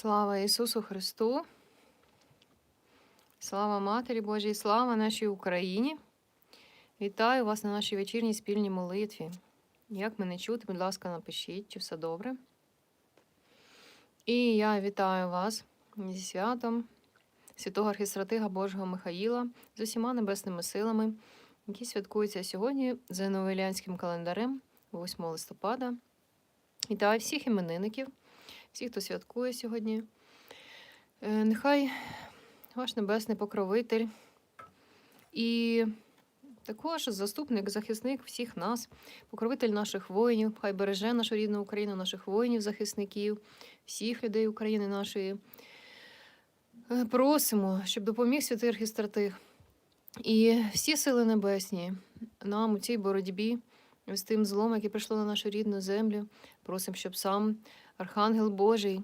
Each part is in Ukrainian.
Слава Ісусу Христу! Слава Матері Божій, слава нашій Україні! Вітаю вас на нашій вечірній спільній молитві. Як мене чути, будь ласка, напишіть, чи все добре. І я вітаю вас зі святом святого архістратига Божого Михаїла з усіма небесними силами, які святкуються сьогодні за новоілянським календарем 8 листопада. Вітаю всіх іменинників, всіх, хто святкує сьогодні. Е, Нехай ваш небесний покровитель і також заступник, захисник всіх нас, покровитель наших воїнів, хай береже нашу рідну Україну, наших воїнів, захисників, всіх людей України нашої. Е, Просимо, щоб допоміг святий архістратиг і всі сили небесні нам у цій боротьбі з тим злом, яке прийшло на нашу рідну землю. Просимо, щоб сам Архангел Божий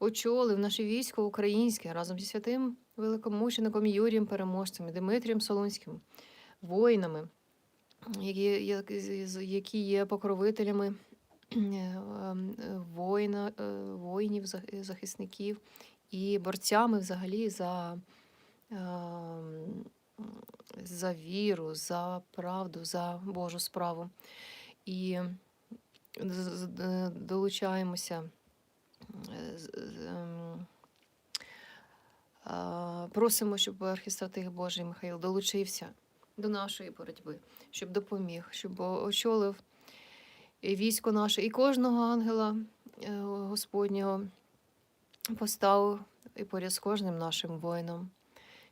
очолив наше військо українське разом зі святим великомучеником Юрієм Переможцем і Дмитрієм Солунським, воїнами, які, які є покровителями е, ем, воїна, е, воїнів, захисників і борцями взагалі за, ем, за віру, за правду, за Божу справу. І долучаємося. е, з- ем, Просимо, щоб архістратиг Божий Михаїл долучився до нашої боротьби, щоб допоміг, щоб очолив військо наше і кожного ангела е, Господнього поставив і поряд з кожним нашим воїном,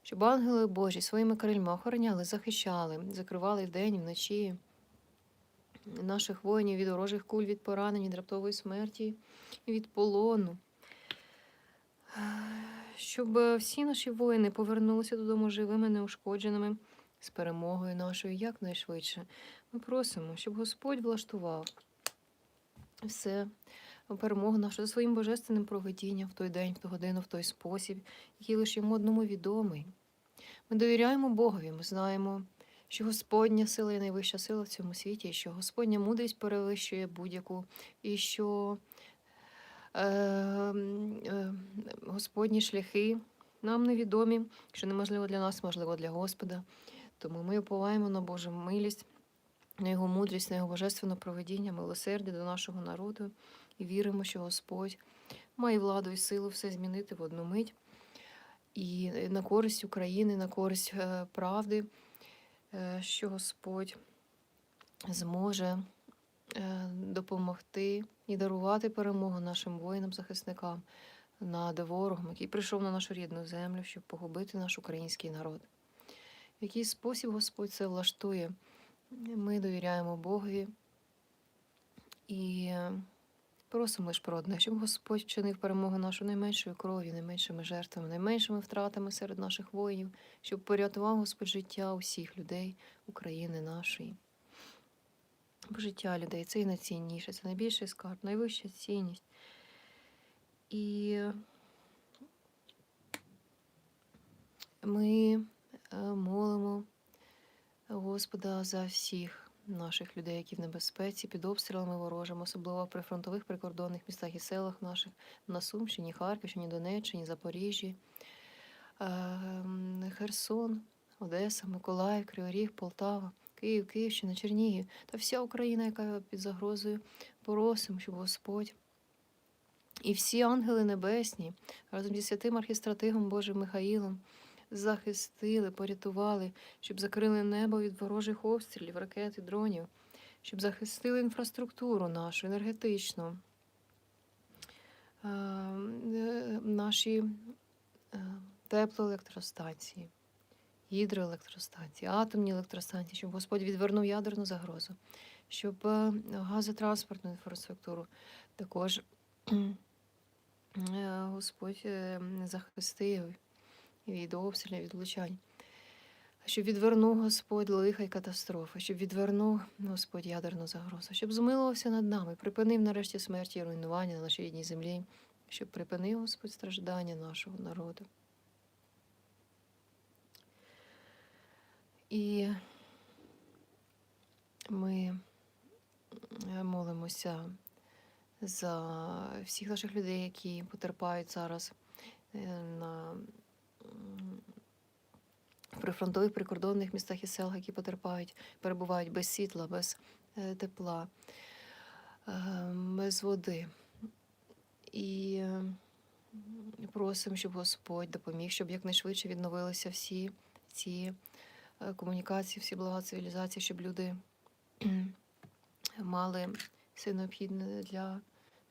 щоб ангели Божі своїми крильми охороняли, захищали, закривали вдень, і вночі наших воїнів від ворожих куль, від поранень, від раптової смерті, від полону. Щоб всі наші воїни повернулися додому живими, неушкодженими, з перемогою нашою якнайшвидше. Ми просимо, щоб Господь влаштував все перемогу нашу за своїм божественним проведінням в той день, в ту годину, в той спосіб, який лише йому одному відомий. Ми довіряємо Богові, ми знаємо, що Господня сила є найвища сила в цьому світі, що Господня мудрість перевищує будь-яку, і що е, е, Господні шляхи нам невідомі, що неможливо для нас, можливо для Господа. Тому ми уповаємо на Божу милість, на Його мудрість, на Його божественне проведіння, милосердя до нашого народу і віримо, що Господь має владу і силу все змінити в одну мить. І на користь України, на користь е, правди, що Господь зможе е, допомогти і дарувати перемогу нашим воїнам-захисникам над ворогом, який прийшов на нашу рідну землю, щоб погубити наш український народ. В який спосіб Господь це влаштує, ми довіряємо Богові і е, просимо лише про одне, щоб Господь вчинив перемогу нашу найменшою кров'ю, найменшими жертвами, найменшими втратами серед наших воїнів, щоб порятував Господь життя усіх людей України нашої. Бо життя людей це і найцінніше, це найбільший скарб, найвища цінність. І ми е, молимо Господа за всіх наших людей, які в небезпеці, під обстрілами ворожими, особливо в прифронтових прикордонних містах і селах наших на Сумщині, Харківщині, Донеччині, Запоріжжі, е, Херсон, Одеса, Миколаїв, Кривий Ріг, Полтава, Київ, Київщина, Чернігів. Та вся Україна, яка під загрозою, просимо, щоб Господь і всі ангели небесні разом зі святим архістратигом Божим Михаїлом захистили, порятували, щоб закрили небо від ворожих обстрілів, ракет і дронів, щоб захистили інфраструктуру нашу енергетичну, е, е, наші е, теплоелектростанції, гідроелектростанції, атомні електростанції, щоб Господь відвернув ядерну загрозу, щоб газотранспортну інфраструктуру також Господь захистив від обстрілів, від влучань. Щоб відвернув Господь лиха й катастрофи, щоб відвернув Господь ядерну загрозу, щоб змилувався над нами, припинив нарешті смерті і руйнування на нашій рідній землі, щоб припинив Господь страждання нашого народу. І ми е, молимося за всіх наших людей, які потерпають зараз е, на прифронтових прикордонних містах і селах, які потерпають, перебувають без світла, без е, тепла, е, без води. І е, просимо, щоб Господь допоміг, щоб якнайшвидше відновилися всі ці комунікації, всі блага цивілізації, щоб люди мали все необхідне для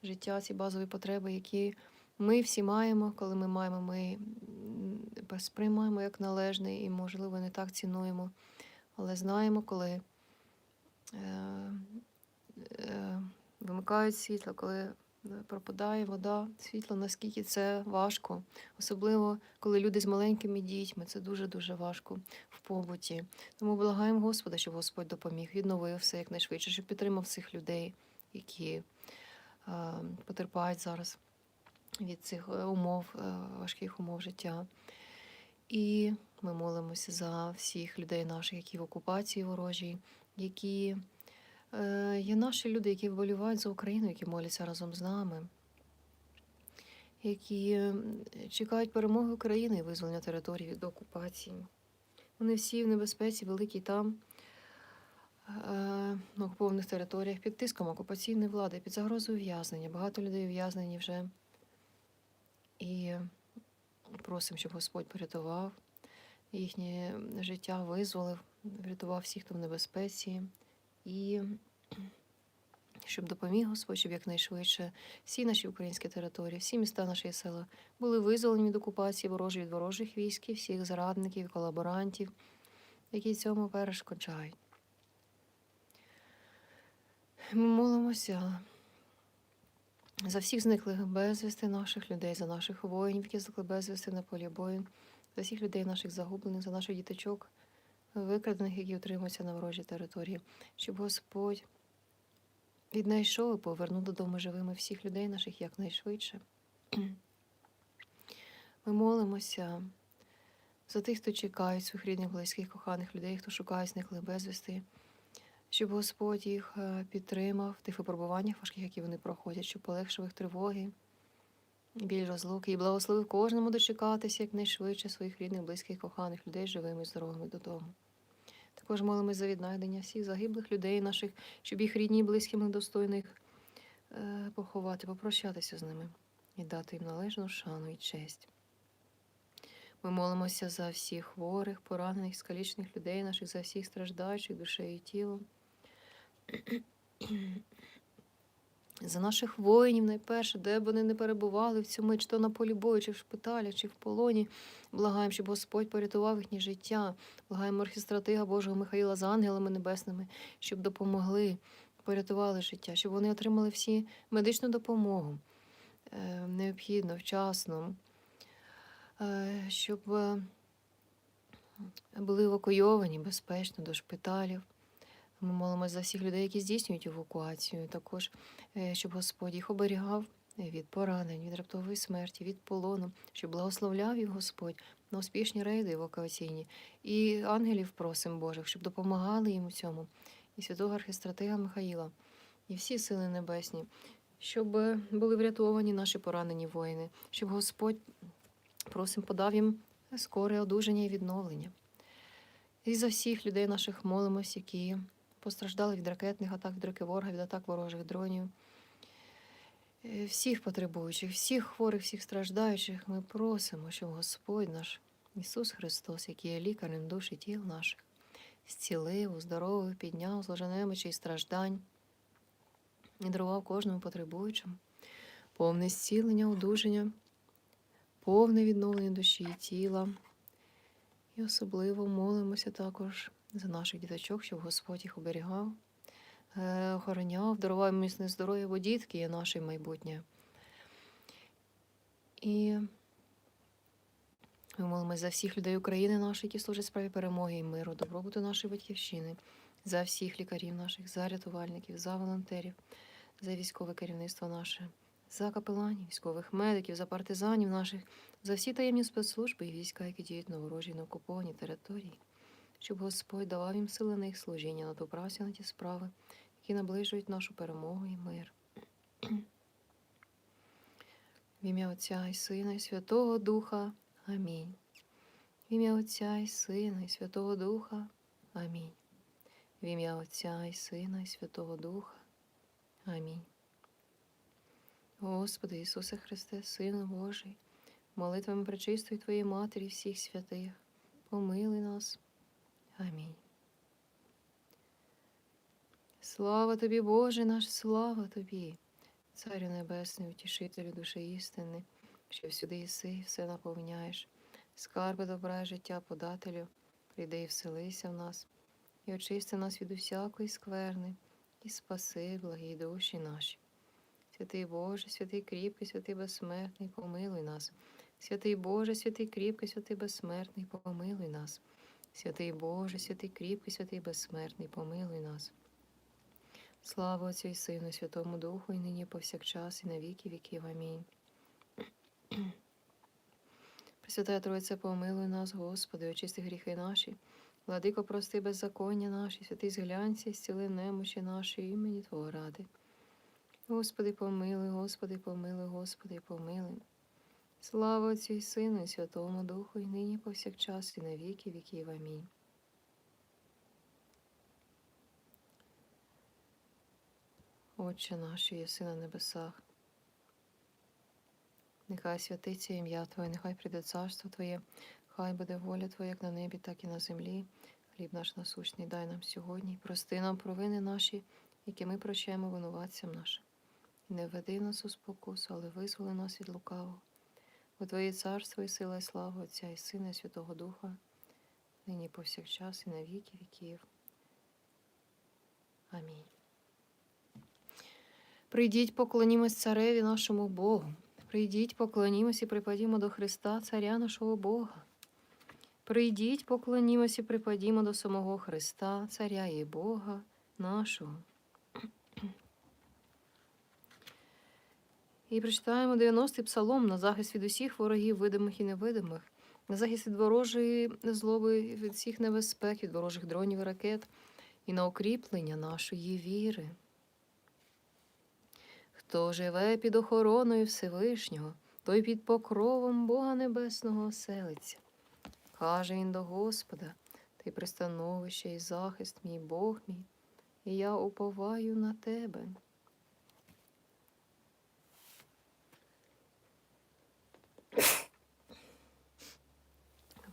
життя, ці базові потреби, які ми всі маємо, коли ми маємо, ми сприймаємо як належне і, можливо, не так цінуємо. Але знаємо, коли е, е, вимикають світло, коли е, пропадає вода, світло, наскільки це важко. Особливо, коли люди з маленькими дітьми, це дуже-дуже важко в побуті. Тому благаємо Господа, щоб Господь допоміг, відновив все якнайшвидше, щоб підтримав цих людей, які потерпають зараз від цих умов, важких умов життя. І ми молимося за всіх людей наших, які в окупації ворожій, які е, є наші люди, які вболівають за Україну, які моляться разом з нами, які чекають перемоги України і визволення території від окупації. Вони всі в небезпеці, великі там, е, на окупованих територіях, під тиском окупаційної влади, під загрозою ув'язнення. Багато людей ув'язнені вже. І просимо, щоб Господь порятував їхнє життя, визволив, врятував всіх, хто в небезпеці, і щоб допоміг Господь, щоб якнайшвидше всі наші українські території, всі міста наші села були визволені від окупації ворожої від ворожих військ, всіх зрадників, колаборантів, які цьому перешкоджають. Ми молимося за всіх зниклих безвісти наших людей, за наших воїнів, які зникли безвісти на полі бою, за всіх людей наших загублених, за наших діточок, викрадених, які утримуються на ворожій території, щоб Господь віднайшов і повернув додому живими всіх людей наших якнайшвидше. Ми молимося за тих, хто чекає своїх рідних, близьких, коханих людей, хто шукає зниклих безвісти, щоб Господь їх е, підтримав в тих випробуваннях важких, які вони проходять, щоб полегшив їх тривоги, біль розлуки і благословив кожному дочекатися якнайшвидше своїх рідних, близьких, коханих людей живими і здоровими додому. Також молимось за віднайдення всіх загиблих людей наших, щоб їх рідні і близькі достойно е, поховати, попрощатися з ними і дати їм належну шану і честь. Ми молимося за всіх хворих, поранених, скалічених людей наших, за всіх страждаючих душею і тілом. За наших воїнів найперше, де б вони не перебували в цьому, чи то на полі бою, чи в шпиталі, чи в полоні. Благаємо, щоб Господь порятував їхнє життя. Благаємо архістратига Божого Михаїла з ангелами небесними, щоб допомогли, порятували життя, щоб вони отримали всі медичну допомогу е, необхідно, вчасно, е, щоб е, були евакуйовані безпечно до шпиталів. Ми молимося за всіх людей, які здійснюють евакуацію. Також, е, щоб Господь їх оберігав від поранень, від раптової смерті, від полону, щоб благословляв їх Господь на успішні рейди евакуаційні. І ангелів просимо Божих, щоб допомагали їм у цьому, і святого архістратига Михаїла, і всі сили небесні, щоб е, були врятовані наші поранені воїни, щоб Господь просимо подав їм скоре одужання і відновлення. І за всіх людей наших молимось, які постраждали від ракетних атак, від руки ворога, від атак ворожих дронів. Е, Всіх потребуючих, всіх хворих, всіх страждаючих ми просимо, щоб Господь наш Ісус Христос, який є лікарем душ і тіл наших, зцілив, оздоровив, підняв з ложенемичі і страждань і дарував кожному потребуючому повне зцілення, одужання, повне відновлення душі і тіла. І особливо молимося також за наших діточок, щоб Господь їх оберігав, е, охороняв, дарував міцне здоров'я, бо дітки є наше майбутнє. І ми молимося за всіх людей України наших, які служать справі перемоги і миру, добробуту нашої батьківщини, за всіх лікарів наших, за рятувальників, за волонтерів, за військове керівництво наше, за капеланів, військових медиків, за партизанів наших, за всі таємні спецслужби і війська, які діють на ворожій на окупованій території, щоб Господь давав їм сили на їх служіння, на ту працю, на ті справи, які наближують нашу перемогу і мир. В ім'я Отця і Сина, і Святого Духа. Амінь. В ім'я Отця і Сина, і Святого Духа. Амінь. В ім'я Отця і Сина, і Святого Духа. Амінь. Господи Ісусе Христе, Сину Божий, молитвами пречистої Твоєї Матері всіх святих, помилуй нас. Амінь. Слава тобі, Боже наш, слава тобі, Царю Небесний, утішителю душі істини, що всюди єси все наповняєш, скарби добра життя подателю, прийди і вселися в нас, і очисти нас від усякої скверни, і спаси, благі душі наші. Святий Боже, святий кріпкий, святий безсмертний, помилуй нас. Святий Боже, святий кріпкий, святий безсмертний, помилуй нас. Святий Боже, святий кріпкий, святий безсмертний, помилуй нас. Слава Отцю і Сину, Святому Духу, і нині повсякчас, і на віки віків. Амінь. Пресвятая Троїця, помилуй нас, Господи, очисти гріхи наші. Владико, прости беззаконня наші, святий зглянься, зціли немочі наші імені Твого ради. Господи, помилуй, Господи, помилуй, Господи, помилуй. Слава Отцю і Сину, і Святому Духу, і нині повсякчас, і на віки віків. Амінь. Отче наш, єси на небесах. Нехай святиться ім'я Твоє, нехай прийде царство Твоє, хай буде воля Твоя, як на небі, так і на землі. Хліб наш насущний дай нам сьогодні. Прости нам провини наші, які ми прощаємо винуватцям нашим. І не введи нас у спокусу, але визволи нас від лукавого. У Твоє царство і сила, і слава Отця і Сина, і Святого Духа, нині повсякчас, і на віки віків. Амінь. Прийдіть, поклонімось цареві нашому Богу. Прийдіть, поклонімось і припадімо до Христа, Царя нашого Бога. Прийдіть, поклонімось і припадімо до самого Христа, Царя і Бога нашого. І прочитаємо 90-й псалом на захист від усіх ворогів, видимих і невидимих, на захист від ворожої злоби, від всіх небезпек, від ворожих дронів і ракет, і на укріплення нашої віри. Хто живе під охороною Всевишнього, той під покровом Бога Небесного оселиться. Каже він до Господа, ти пристановище і захист мій Бог мій, і я уповаю на тебе.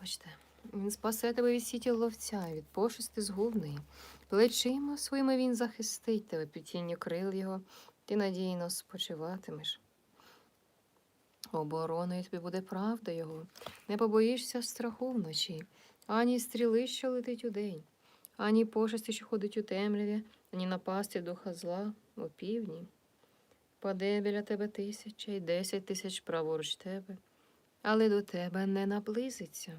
Бачите, він спасе тебе від сіті ловця, від пошисти згубної. Плечима своїми він захистить тебе під тінню крил його, ти надійно спочиватимеш. Обороною тобі буде правда його, не побоїшся страху вночі, ані стріли, що летить удень, ані пошесті, що ходить у темряві, ані напасти духа зла у півдні. Паде біля тебе тисяча і десять тисяч праворуч тебе, але до тебе не наблизиться.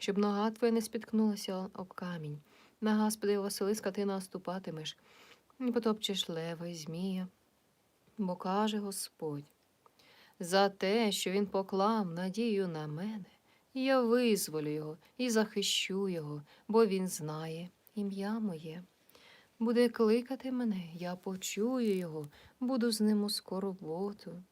щоб нога твоя не спіткнулася об камінь. На Господи, Василиска ти наступатимеш, і потопчеш лева і змія. Бо каже Господь, за те, що він поклав надію на мене, я визволю його і захищу його, бо він знає ім'я моє. Буде кликати мене, я почую його, буду з ним у скорботу,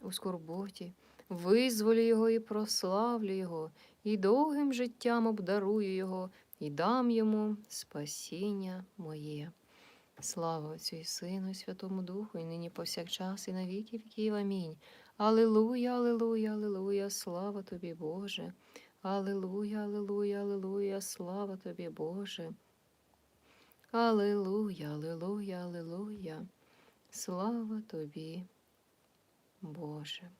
у скорботі, визволю його і прославлю його, і довгим життям обдарую його, і дам йому спасіння моє. Слава Отцю і Сину, і Святому Духу, і нині повсякчас, і на віки віків. Амінь. Аллилуйя, аллилуйя, аллилуйя, слава тобі, Боже. Аллилуйя, аллилуйя, аллилуйя, слава тобі, Боже. Аллилуйя, аллилуйя, аллилуйя, слава тобі, Боже.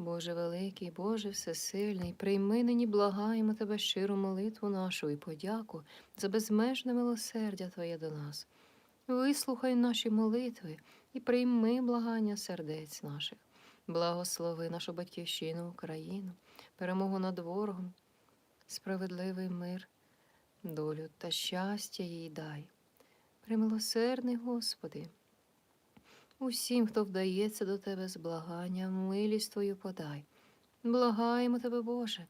Боже великий, Боже всесильний, прийми нині благаємо Тебе щиру молитву нашу і подяку за безмежне милосердя Твоє до нас. вислухай наші молитви і прийми благання сердець наших. Благослови нашу батьківщину Україну, перемогу над ворогом, справедливий мир, долю та щастя їй дай. Примилосердний Господи, усім, хто вдається до Тебе з благанням, милість Твою подай. Благаємо Тебе, Боже,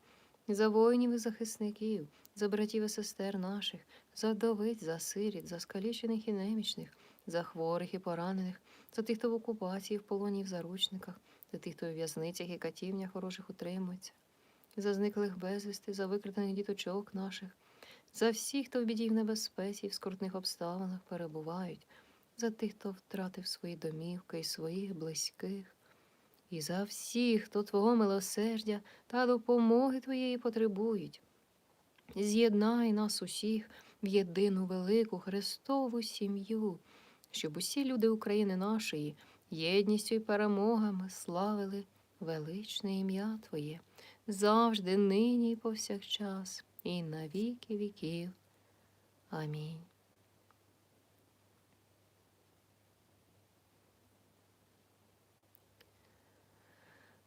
за воїнів і захисників, за братів і сестер наших, за вдовиць, за сиріт, за скалічених і немічних, за хворих і поранених, за тих, хто в окупації, в полоні в заручниках, за тих, хто у в'язницях і катівнях ворожих утримується, за зниклих безвісти, за викрадених діточок наших, за всіх, хто в біді в небезпеці, в скрутних обставинах перебувають, за тих, хто втратив свої домівки і своїх близьких, і за всіх, хто Твого милосердя та допомоги Твоєї потребують. З'єднай нас усіх в єдину велику Христову сім'ю, щоб усі люди України нашої єдністю і перемогами славили величне ім'я Твоє, завжди, нині і повсякчас, і на віки віків. Амінь.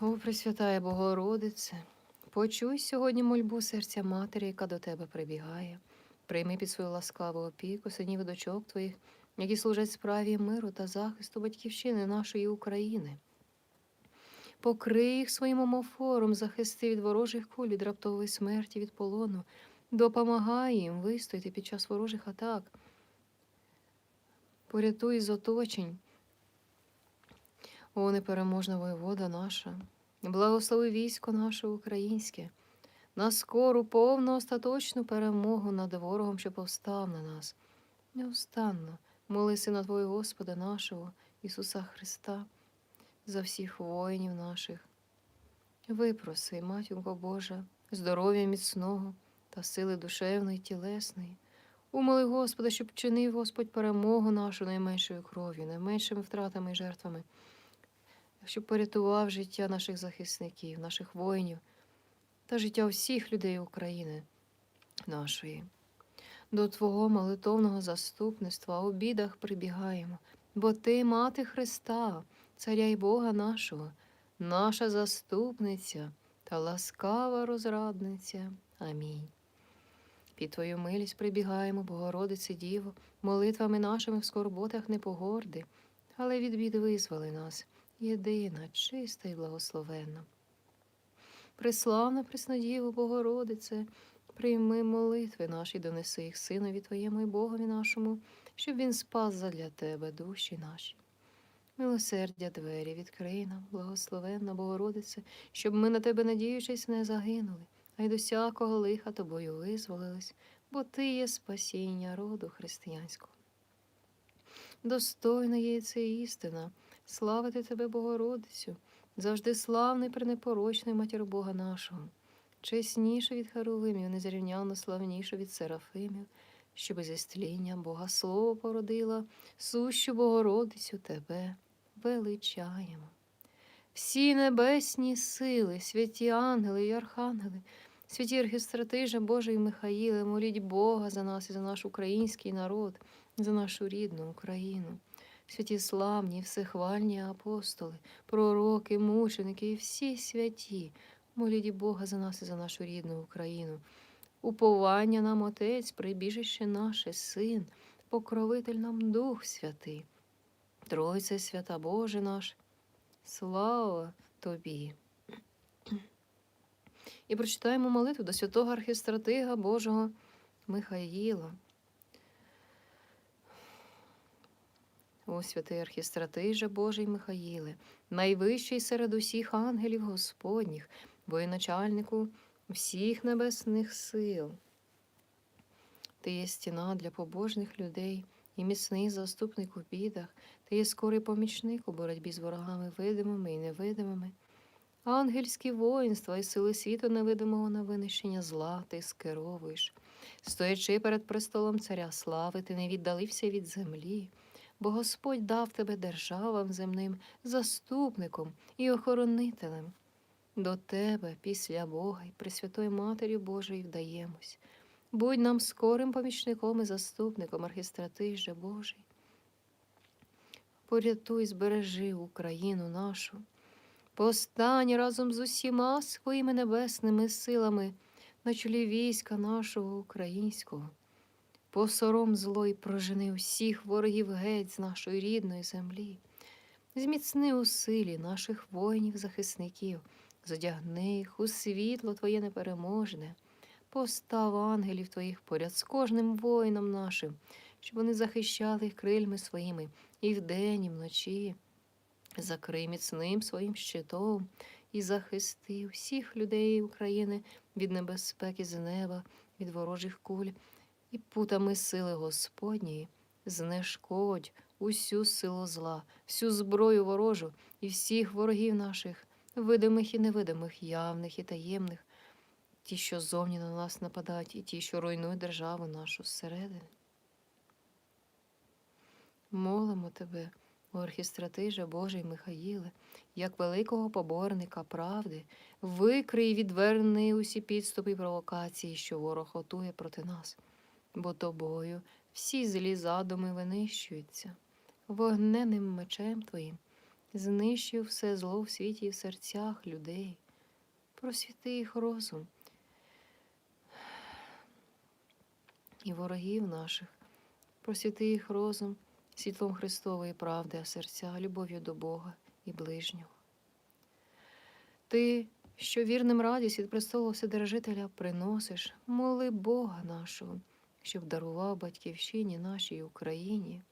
О, Пресвятая Богородице, почуй сьогодні мольбу серця матері, яка до тебе прибігає. Прийми під свою ласкаву опіку синів і дочок твоїх, які служать справі миру та захисту батьківщини нашої України. Покрий їх своїм омофором, захисти від ворожих куль, від раптової смерті, від полону, допомагай їм вистояти під час ворожих атак. Порятуй з оточень. О, непереможна воєвода наша, благослови військо наше українське, на скору, повну остаточну перемогу над ворогом, що повстав на нас. Неустанно молися на Твого Господа нашого, Ісуса Христа, за всіх воїнів наших. Випроси, матінко Божа, здоров'я міцного та сили душевної, тілесної. Умоли Господа, щоб чинив Господь перемогу нашу найменшою кров'ю, найменшими втратами і жертвами щоб порятував життя наших захисників, наших воїнів та життя всіх людей України нашої. До Твого молитовного заступництва у бідах прибігаємо, бо Ти, мати Христа, Царя й Бога нашого, наша заступниця та ласкава розрадниця. Амінь. Під Твою милість прибігаємо, Богородице Діво, молитвами нашими в скорботах не погорди, але від бід визволи нас єдина, чиста і благословенна. Приславна Преснодіву Богородице, прийми молитви наші, донеси їх Синові Твоєму і Богові нашому, щоб Він спас задля Тебе душі наші. Милосердя двері відкрий нам, благословенна Богородице, щоб ми на тебе, надіючись, не загинули, а й до всякого лиха тобою визволились, бо Ти є спасіння роду християнського. Достойна є це істина славити тебе, Богородицю, завжди славний, пренепорочний матір Бога нашого, чесніше від Харувимів, незрівняно славніше від Серафимів, що без істління Бога Слово породила, сущу Богородицю тебе величаємо. Всі небесні сили, святі ангели і архангели, святі архістратижа Божий Михаїле, моліть Бога за нас і за наш український народ, за нашу рідну Україну святі славні, всехвальні апостоли, пророки, мученики і всі святі, моліть Бога за нас і за нашу рідну Україну, уповання нам Отець, прибіжище наше, Син, покровитель нам Дух Святий. Тройце свята Боже наш, слава Тобі. І прочитаємо молитву до святого архістратига Божого Михаїла. О, святий архістратиже Божий Михаїле, найвищий серед усіх ангелів Господніх, воєначальнику всіх небесних сил. Ти є стіна для побожних людей і міцний заступник у бідах, ти є скорий помічник у боротьбі з ворогами видимими і невидимими. Ангельські воїнства і сили світу невидимого на винищення зла ти скеровуєш. Стоячи перед престолом царя слави, ти не віддалився від землі, бо Господь дав тебе державам земним, заступником і охоронителем. До тебе, після Бога і Пресвятої Матері Божої вдаємось. Будь нам скорим помічником і заступником, архістратиже Божий. Порятуй, збережи Україну нашу. Постань разом з усіма своїми небесними силами на чолі війська нашого українського. Посором зло прожени усіх ворогів геть з нашої рідної землі. Зміцни у силі наших воїнів-захисників, зодягни їх у світло Твоє непереможне, постав ангелів Твоїх поряд з кожним воїном нашим, щоб вони захищали їх крильми своїми і вдень, і вночі. Закрий міцним своїм щитом і захисти всіх людей України від небезпеки з неба, від ворожих куль, і путами сили Господньої знешкодь усю силу зла, всю зброю ворожу і всіх ворогів наших, видимих і невидимих, явних і таємних, ті, що зовні на нас нападають, і ті, що руйнують державу нашу зсередини. Молимо тебе, о архістратиже Божий Михаїле, як великого поборника правди, викрий і відверни усі підступи і провокації, що ворог готує проти нас, бо тобою всі злі задуми винищуються, вогненним мечем твоїм знищив все зло в світі і в серцях людей. Просвіти їх розум і ворогів наших, просвіти їх розум світлом Христової правди, а серця любов'ю до Бога і ближнього. Ти, що вірним радість від престолу Вседержителя приносиш, моли Бога нашого, щоб дарував батьківщині нашій Україні.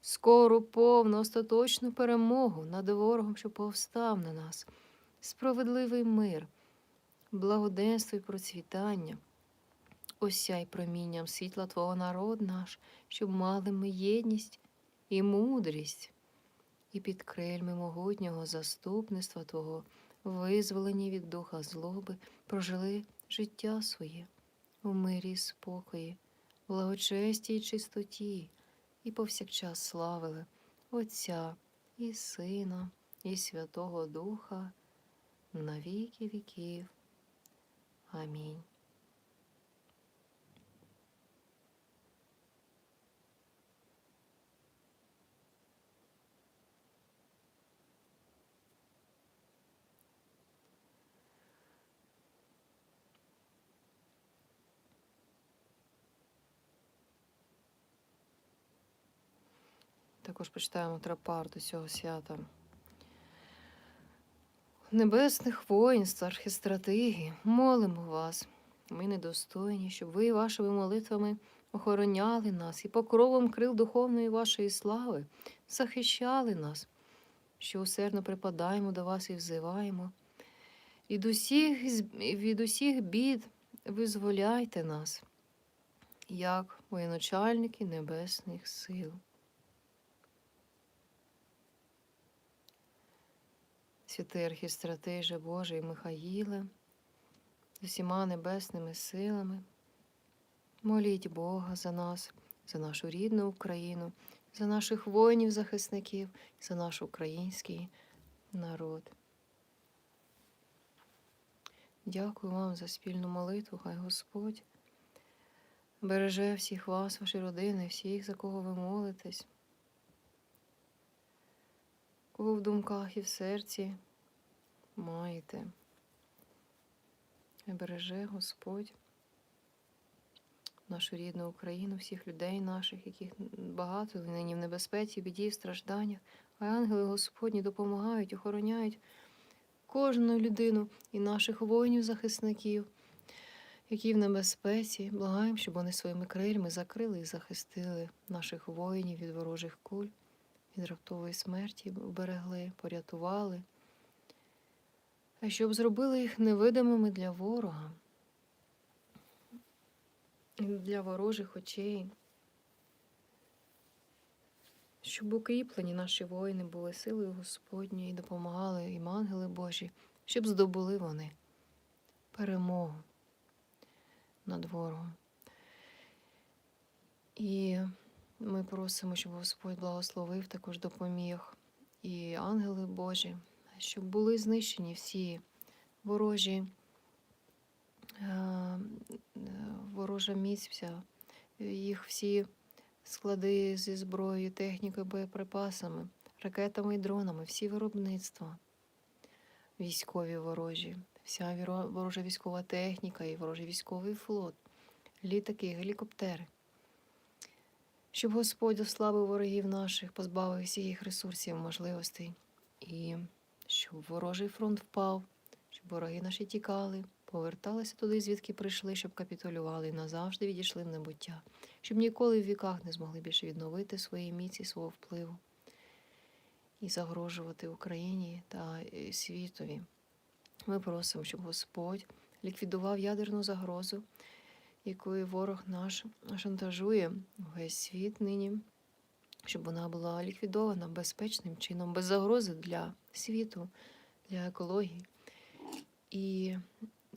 Скору повну остаточну перемогу над ворогом, що повстав на нас, справедливий мир, благоденство і процвітання. Осяй промінням світла Твого народ наш, щоб мали ми єдність і мудрість, і під крильми могутнього заступництва Твого, визволені від духа злоби, прожили життя своє у мирі і спокої, благочесті й чистоті, і повсякчас славили Отця і Сина, і Святого Духа на віки віків. Амінь. Також почитаємо трапар до цього свята. Небесних воїнств, архістратиги, молимо вас. Ми недостойні, щоб ви вашими молитвами охороняли нас і покровом крил духовної вашої слави захищали нас, що усердно припадаємо до вас і взиваємо. Усіх, від усіх бід визволяйте нас, як воєначальники небесних сил. Святий архістратиже Божий Михаїле, з усіма небесними силами, моліть Бога за нас, за нашу рідну Україну, за наших воїнів-захисників, за наш український народ. Дякую вам за спільну молитву, хай Господь береже всіх вас, ваші родини, всіх, за кого ви молитесь кого в думках і в серці маєте. Береже Господь нашу рідну Україну, всіх людей наших, яких багато нині в небезпеці, біді, стражданнях. А ангели Господні допомагають, охороняють кожну людину і наших воїнів-захисників, які в небезпеці. Благаємо, щоб вони своїми крильми закрили і захистили наших воїнів від ворожих куль, від раптової смерті, уберегли, порятували. А щоб зробили їх невидимими для ворога, для ворожих очей, щоб укріплені наші воїни були силою Господньою і допомагали їм ангели Божі, щоб здобули вони перемогу над ворогом. І ми просимо, щоб Господь благословив, також допоміг і ангели Божі, щоб були знищені всі ворожі, е, ворожа міць їх всі склади зі зброєю, технікою, боєприпасами, ракетами і дронами, всі виробництва військові ворожі, вся ворожа військова техніка і ворожий військовий флот, літаки, гелікоптери. Щоб Господь ослабив ворогів наших, позбавив всіх їх ресурсів, можливостей, і щоб ворожий фронт впав, щоб вороги наші тікали, поверталися туди, звідки прийшли, щоб капітулювали і назавжди відійшли в небуття, щоб ніколи в віках не змогли більше відновити свої міці, свого впливу і загрожувати Україні та е, світові. Ми просимо, щоб Господь ліквідував ядерну загрозу, якою ворог наш шантажує весь світ нині, щоб вона була ліквідована безпечним чином, без загрози для світу, для екології і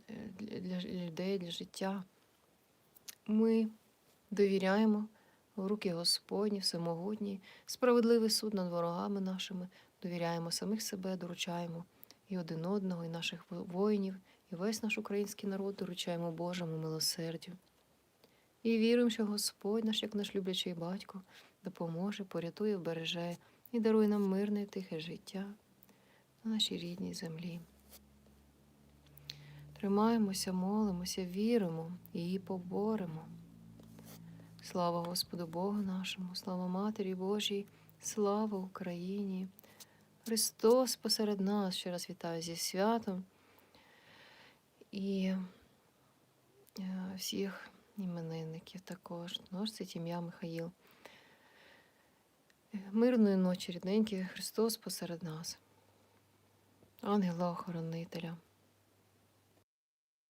е, для людей, для життя. Ми довіряємо в руки Господні, всемогутній, справедливий суд над ворогами нашими, довіряємо самих себе, доручаємо і один одного, і наших воїнів, і весь наш український народ доручаємо Божому милосердю. І віруємо, що Господь наш, як наш люблячий батько, допоможе, порятує, вбереже і дарує нам мирне тихе життя на нашій рідній землі. Тримаємося, молимося, віримо і поборемо. Слава Господу Богу нашому, слава Матері Божій, слава Україні. Христос посеред нас. Ще раз вітаю зі святом і е, всіх іменинників також. Носить ім'я Михаїл. Мирної ночі, рідненький Христос посеред нас. Ангела-охоронителя.